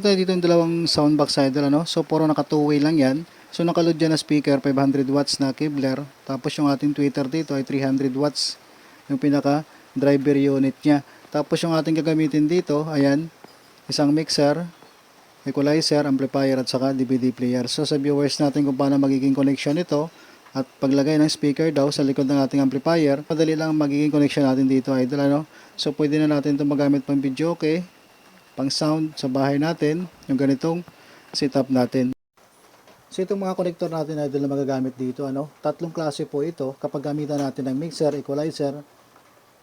Ito dito yung dalawang sound box idol ano. So puro naka two-way lang yan. So nakaload dyan na speaker 500 watts na Kevlar. Tapos yung ating tweeter dito ay 300 watts yung pinaka driver unit niya. Tapos yung ating gagamitin dito, ayan, isang mixer, equalizer, amplifier at saka DVD player. So sa viewers natin kung paano magiging connection nito at paglagay ng speaker daw sa likod ng ating amplifier, madali lang magiging connection natin dito idol ano. So pwede na natin ito magamit pang video okay, pang sound sa bahay natin, yung ganitong setup natin. So itong mga connector natin idol na magagamit dito ano, tatlong klase po ito kapag gamitan natin ng mixer, equalizer,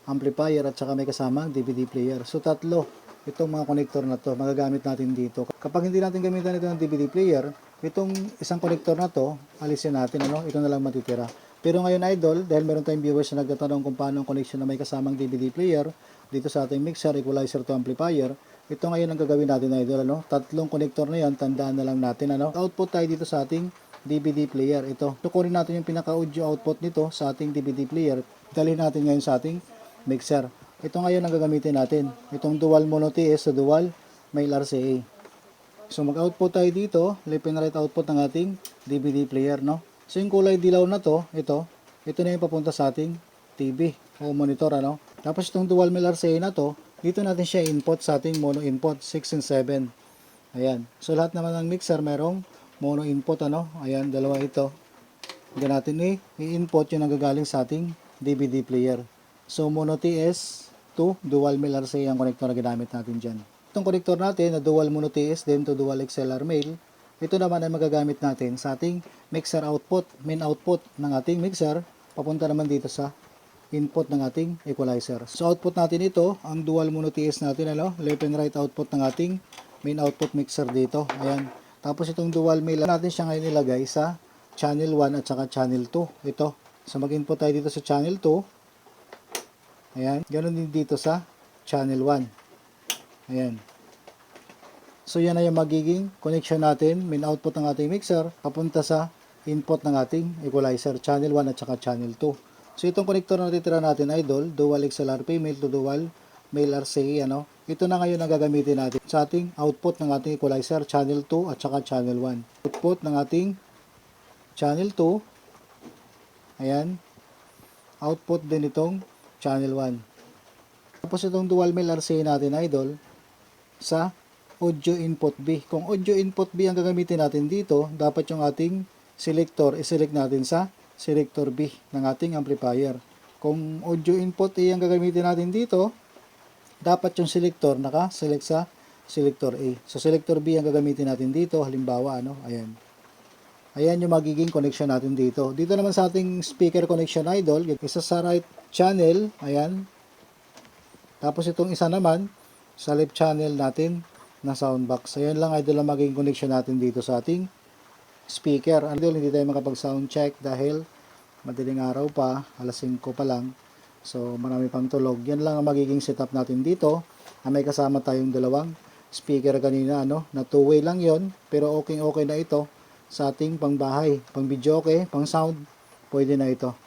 amplifier at saka may kasamang DVD player. So tatlo itong mga connector na to magagamit natin dito. Kapag hindi natin gamitan ito ng DVD player, itong isang connector na to, alisin natin ano, ito na lang matitira. Pero ngayon idol, dahil meron tayong viewers na nagtatanong kung paano ang connection na may kasamang DVD player dito sa ating mixer, equalizer to amplifier, ito ngayon ang gagawin natin idol ano. Tatlong connector na yan, tandaan na lang natin ano. Output tayo dito sa ating DVD player. Ito, tukurin natin yung pinaka-audio output nito sa ating DVD player. Dalhin natin ngayon sa ating mixer. Ito ngayon ang gagamitin natin. Itong dual mono TS sa dual male RCA. So mag-output tayo dito, left and right output ng ating DVD player, no? So yung kulay dilaw na to, ito, ito na yung papunta sa ating TV o monitor, ano? Tapos itong dual male RCA na to, dito natin siya input sa ating mono input 6 and 7. Ayan. So lahat naman ng mixer merong mono input, ano? Ayan, dalawa ito. Hindi natin i-input yung nanggagaling sa ating DVD player. So mono TS to dual male RCA ang connector na ginamit natin dyan. Itong connector natin na dual mono TS then to dual XLR male, ito naman ay magagamit natin sa ating mixer output, main output ng ating mixer, papunta naman dito sa input ng ating equalizer. So output natin ito, ang dual mono TS natin, ano, left and right output ng ating main output mixer dito. Ayan. Tapos itong dual male natin siya ngayon ilagay sa channel 1 at saka channel 2. Ito. So mag-input tayo dito sa channel 2. Ayan. Ganon din dito sa channel 1. Ayan. So yan na yung magiging connection natin, main output ng ating mixer, papunta sa input ng ating equalizer, channel 1 at saka channel 2. So itong connector na natitira natin idol, dual XLR female to dual male RCA, ano? Ito na ngayon ang gagamitin natin sa ating output ng ating equalizer, channel 2 at saka channel 1. Output ng ating channel 2, ayan, output din itong channel 1. Tapos itong dual male RCA natin idol, sa audio input B. Kung audio input B ang gagamitin natin dito, dapat yung ating selector, i-select natin sa selector B ng ating amplifier. Kung audio input A ang gagamitin natin dito, dapat yung selector naka-select sa selector A. So selector B ang gagamitin natin dito, halimbawa ano, ayan. Ayan yung magiging connection natin dito. Dito naman sa ating speaker connection idol, isa sa right channel, ayan. Tapos itong isa naman, sa left channel natin na sound box. Ayan lang idol ang magiging connection natin dito sa ating speaker. Idol, hindi tayo makapag sound check dahil madaling araw pa, alas 5 pa lang. So, marami pang tulog. Yan lang ang magiging setup natin dito. Ah, may kasama tayong dalawang speaker kanina, ano, na two-way lang yon pero okay okay na ito sa ating pangbahay. Pang video okay, pang sound, pwede na ito.